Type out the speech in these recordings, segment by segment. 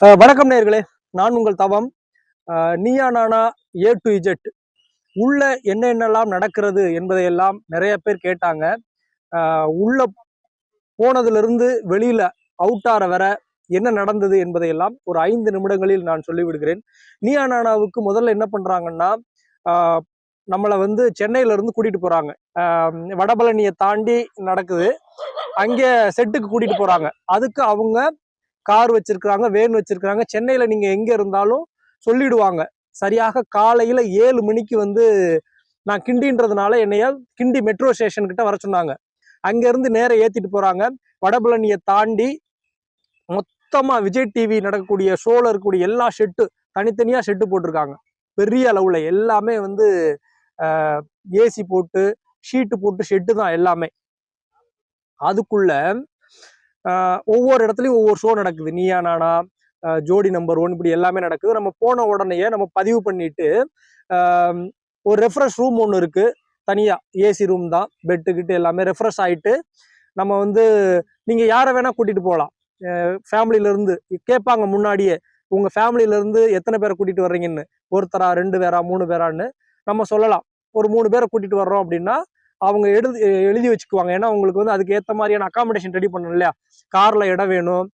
வணக்கம் நேர்களே. நான் உங்கள் தவம். Neeya Naana A to Z. உள்ள என்ன என்னெல்லாம் நடக்கிறது என்பதையெல்லாம் நிறைய பேர் கேட்டாங்க. உள்ள போனதுல இருந்து வெளியில வர என்ன நடந்தது என்பதையெல்லாம் ஒரு ஐந்து நிமிடங்களில் நான் சொல்லிவிடுகிறேன். நீயா நானாவுக்கு முதல்ல என்ன பண்றாங்கன்னா நம்மளை வந்து சென்னையிலேருந்து கூட்டிகிட்டு போகிறாங்க வடபழனியை தாண்டி நடக்குது. அங்கே செட்டுக்கு கூட்டிகிட்டு போகிறாங்க அதுக்கு அவங்க கார் வச்சிருக்கிறாங்க வேன் வச்சிருக்கிறாங்க. சென்னையில் நீங்கள் எங்கே இருந்தாலும் சொல்லிடுவாங்க. சரியாக காலையில் ஏழு மணிக்கு வந்து நான் கிண்டின்றதுனால என்னைய கிண்டி மெட்ரோ ஸ்டேஷன் கிட்ட வர சொன்னாங்க. அங்கேருந்து நேரம் ஏற்றிட்டு போகிறாங்க வடபழனியை தாண்டி மொத்தமாக விஜய் டிவி நடக்கக்கூடிய ஷோவில் இருக்கக்கூடிய எல்லா ஷெட்டு தனித்தனியாக ஷெட்டு போட்டிருக்காங்க. பெரிய அளவில் எல்லாமே வந்து ஏசி போட்டு ஷீட்டு போட்டு ஷெட்டு தான் எல்லாமே. அதுக்குள்ள ஒவ்வொரு இடத்துலையும் ஒவ்வொரு ஷோ நடக்குது. நீயா நானா ஜோடி நம்பர் ஒன் இப்படி எல்லாமே நடக்குது. நம்ம போன உடனேயே நம்ம பதிவு பண்ணிட்டு ஒரு ரெஃப்ரெஷ் ரூம் ஒன்று இருக்குது தனியாக ஏசி ரூம் தான். பெட்டுக்கிட்டு எல்லாமே ரெஃப்ரெஷ் ஆயிட்டு நம்ம வந்து நீங்கள் யாரை வேணால் கூட்டிகிட்டு போகலாம் ஃபேமிலியிலேருந்து கேட்பாங்க முன்னாடியே உங்கள் ஃபேமிலியிலேருந்து எத்தனை பேரை கூட்டிகிட்டு வர்றீங்கன்னு? ஒருத்தரா ரெண்டு பேரா மூணு பேரான்னு? நம்ம சொல்லலாம். ஒரு மூணு பேரை கூட்டிகிட்டு வர்றோம் அப்படின்னா அவங்க எழுதி எழுதி வச்சுக்குவாங்க. ஏன்னா அவங்களுக்கு வந்து அதுக்கு ஏற்ற மாதிரியான அக்காமடேஷன் ரெடி பண்ணணும் இல்லையா? காரில் இடம் வேணும்.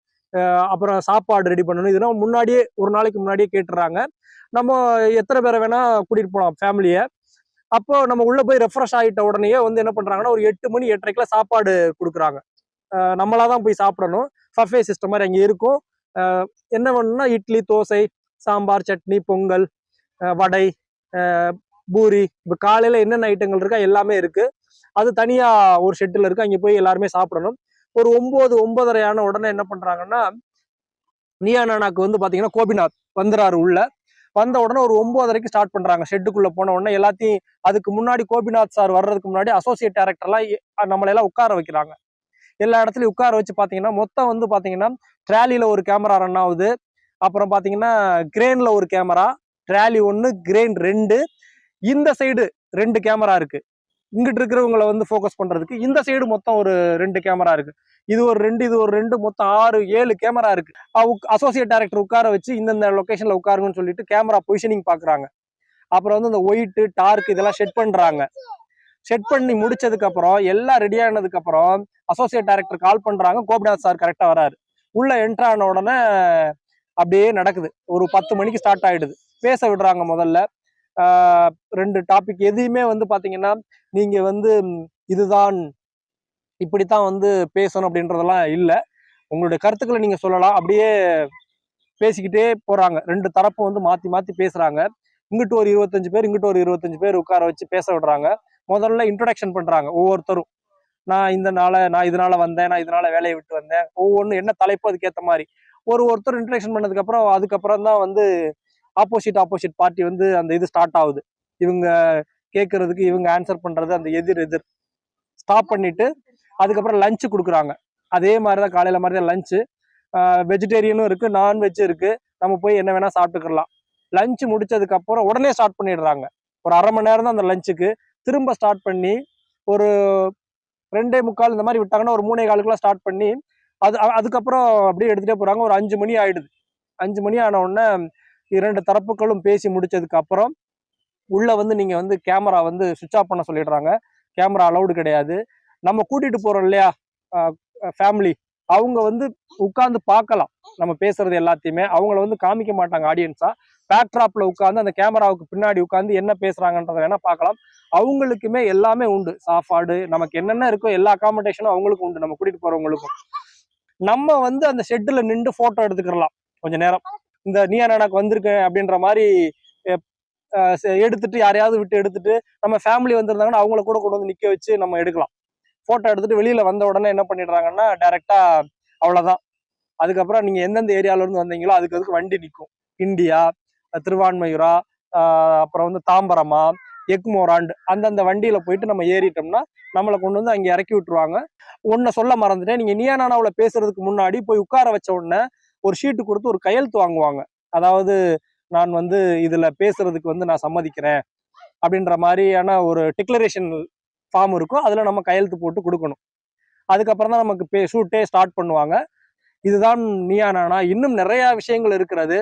அப்புறம் சாப்பாடு ரெடி பண்ணணும். இதெல்லாம் முன்னாடியே ஒரு நாளைக்கு முன்னாடியே கேட்டுறாங்க. நம்ம எத்தனை பேரை வேணால் கூட்டிகிட்டு போகலாம் ஃபேமிலியை அப்போ நம்ம உள்ளே போய் ரெஃப்ரெஷ் ஆகிட்ட உடனே வந்து என்ன பண்ணுறாங்கன்னா ஒரு எட்டு மணி எட்டரைக்கெல்லாம் சாப்பாடு கொடுக்குறாங்க. நம்மளாக நம்மளா தான் போய் சாப்பிடணும். ஃபஃபே சிஸ்டம் மாதிரி அங்கே இருக்கும். என்ன பண்ணணும்னா இட்லி தோசை சாம்பார் சட்னி பொங்கல் வடை பூரி இப்போ காலையில் என்னென்ன ஐட்டங்கள் இருக்கா எல்லாமே இருக்குது அது தனியாக ஒரு ஷெட்டில் இருக்குது அங்கே போய் எல்லாருமே சாப்பிடணும். ஒரு ஒம்பது ஒன்பதரை ஆன உடனே என்ன பண்ணுறாங்கன்னா நியானானாக்கு வந்து பார்த்தீங்கன்னா கோபிநாத் வந்துறாரு உள்ள. வந்த உடனே ஒரு ஒன்பதரைக்கு ஸ்டார்ட் பண்ணுறாங்க ஷெட்டுக்குள்ளே போன உடனே எல்லாத்தையும் அதுக்கு முன்னாடி கோபிநாத் சார் வர்றதுக்கு முன்னாடி அசோசியேட் டேரக்டர்லாம் நம்மளை எல்லாம் உட்கார வைக்கிறாங்க. எல்லா இடத்துலையும் உட்கார வச்சு பார்த்தீங்கன்னா மொத்தம் வந்து பார்த்தீங்கன்னா ட்ராலியில் ஒரு கேமரா ரன் ஆகுது. அப்புறம் பார்த்தீங்கன்னா கிரேனில் ஒரு கேமரா ட்ராலி ஒன்று கிரேன் ரெண்டு இந்த சைடு ரெண்டு கேமரா இருக்கு. இங்கிட்டு இருக்கிறவங்கள வந்து ஃபோக்கஸ் பண்றதுக்கு இந்த சைடு மொத்தம் ஒரு ரெண்டு கேமரா இருக்கு. இது ஒரு ரெண்டு இது ஒரு ரெண்டு மொத்தம் ஆறு ஏழு கேமரா இருக்கு. அசோசியேட் டேரக்டர் உட்கார வச்சு இந்தந்த லொக்கேஷன்ல உட்காருங்கன்னு சொல்லிட்டு கேமரா பொசிஷனிங் பாக்குறாங்க. அப்புறம் வந்து இந்த ஒயிட்டு டார்க் இதெல்லாம் செட் பண்றாங்க. செட் பண்ணி முடிச்சதுக்கு அப்புறம் எல்லாம் ரெடி ஆனதுக்கு அப்புறம் அசோசியேட் டைரக்டர் கால் பண்றாங்க. கோபிநாத் சார் கரெக்டா வராரு. உள்ள என்ட்ரு ஆன உடனே அப்படியே நடக்குது. ஒரு பத்து மணிக்கு ஸ்டார்ட் ஆயிடுது. பேச விடுறாங்க முதல்ல. ரெண்டு டாபிக் எதையுமே வந்து பார்த்தீங்கன்னா நீங்கள் வந்து இதுதான் இப்படித்தான் வந்து பேசணும் அப்படின்றதெல்லாம் இல்லை. உங்களுடைய கருத்துக்களை நீங்கள் சொல்லலாம். அப்படியே பேசிக்கிட்டே போகிறாங்க ரெண்டு தரப்பும் வந்து மாற்றி மாற்றி பேசுகிறாங்க இங்கிட்டு ஒரு இருபத்தஞ்சு பேர் இங்கிட்டு ஒரு இருபத்தஞ்சு பேர் உட்கார வச்சு பேச விடுறாங்க. முதல்ல இன்ட்ரடக்ஷன் பண்ணுறாங்க ஒவ்வொருத்தரும். நான் இந்த நாளை நான் இதனால வந்தேன் நான் இதனால வேலையை விட்டு வந்தேன். ஒவ்வொன்றும் என்ன தலைப்பு அதுக்கேற்ற மாதிரி. ஒரு ஒருத்தர் இன்ட்ரடக்ஷன் பண்ணதுக்கப்புறம் அதுக்கப்புறம் தான் வந்து ஆப்போசிட் ஆப்போசிட் பார்ட்டி வந்து அந்த இது ஸ்டார்ட் ஆகுது. இவங்க கேட்கறதுக்கு இவங்க ஆன்சர் பண்றது அந்த எதிர் எதிர். ஸ்டாப் பண்ணிட்டு அதுக்கப்புறம் லஞ்சு கொடுக்குறாங்க. அதே மாதிரி தான் காலையில் மாதிரி தான் லஞ்சு வெஜிடேரியனும் இருக்குது நான்வெஜ் இருக்குது நம்ம போய் என்ன வேணால் சாப்பிட்டுக்கலாம். லஞ்சு முடிச்சதுக்கப்புறம் உடனே ஸ்டார்ட் பண்ணிடுறாங்க. ஒரு அரை மணி நேரம் தான் அந்த லஞ்சுக்கு திரும்ப ஸ்டார்ட் பண்ணி ஒரு ரெண்டே முக்கால் இந்த மாதிரி விட்டாங்கன்னா ஒரு மூணே காலுக்குலாம் ஸ்டார்ட் பண்ணி அது அதுக்கப்புறம் அப்படியே எடுத்துகிட்டே போகிறாங்க ஒரு அஞ்சு மணி ஆகிடுது அஞ்சு மணி ஆன உடனே இரண்டு தரப்புகளும் பேசி முடிச்சதுக்கு அப்புறம் உள்ள வந்து நீங்க வந்து கேமரா வந்து சுவிட்ச் ஆஃப் பண்ண சொல்லிடுறாங்க. கேமரா அலௌடு கிடையாது. நம்ம கூட்டிட்டு போறோம் இல்லையா? ஃபேமிலி அவங்க வந்து உட்காந்து பார்க்கலாம். நம்ம பேசுறது எல்லாத்தையுமே. அவங்கள வந்து காமிக்க மாட்டாங்க ஆடியன்ஸா பேக்ட்ராப்ல உட்காந்து அந்த கேமராவுக்கு பின்னாடி உட்காந்து என்ன பேசுறாங்கன்றத வேணா பார்க்கலாம். அவங்களுக்குமே எல்லாமே உண்டு. சாப்பாடு நமக்கு என்னென்ன இருக்கோ எல்லா அகாமடேஷனும் அவங்களுக்கும் உண்டு. நம்ம கூட்டிட்டு போறவங்களுக்கும். நம்ம வந்து அந்த ஷெட்டில் நின்று போட்டோ எடுத்துக்கலாம் கொஞ்ச நேரம். இந்த நீயா நானாக்கு வந்திருக்கேன் அப்படின்ற மாதிரி எடுத்துட்டு யாரையாவது விட்டு எடுத்துட்டு நம்ம ஃபேமிலி வந்திருந்தாங்கன்னா அவங்கள கூட கொண்டு வந்து நிக்க வச்சு நம்ம எடுக்கலாம். போட்டோ எடுத்துட்டு வெளியில வந்த உடனே என்ன பண்ணிடுறாங்கன்னா டைரக்டா அவ்வளவுதான். அதுக்கப்புறம் நீங்க எந்தெந்த ஏரியால இருந்து வந்தீங்களோ அதுக்கு அதுக்கு வண்டி நிற்கும் இந்தியா திருவான்மையூரா அப்புறம் வந்து தாம்பரமா எக்மோராண்டு அந்தந்த வண்டியில போயிட்டு நம்ம ஏறிட்டோம்னா நம்மளை கொண்டு வந்து அங்கே இறக்கி விட்டுருவாங்க. ஒன்றை சொல்ல மறந்துட்டேன். நீங்க நீயா பேசுறதுக்கு முன்னாடி போய் உட்கார வச்ச உடனே ஒரு ஷீட்டு கொடுத்து ஒரு கையெழுத்து வாங்குவாங்க. அதாவது நான் வந்து இதில் பேசுறதுக்கு வந்து நான் சம்மதிக்கிறேன் அப்படின்ற மாதிரியான ஒரு டிக்ளரேஷன் ஃபார்ம் இருக்கும். அதில் நம்ம கையெழுத்து போட்டு கொடுக்கணும். அதுக்கப்புறம் தான் நமக்கு பே ஷூட்டே ஸ்டார்ட் பண்ணுவாங்க. இதுதான் நீயா நானா? இன்னும் நிறையா விஷயங்கள் இருக்கிறது.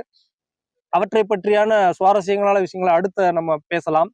அவற்றை பற்றியான சுவாரஸ்யங்களான விஷயங்களை அடுத்த நம்ம பேசலாம்.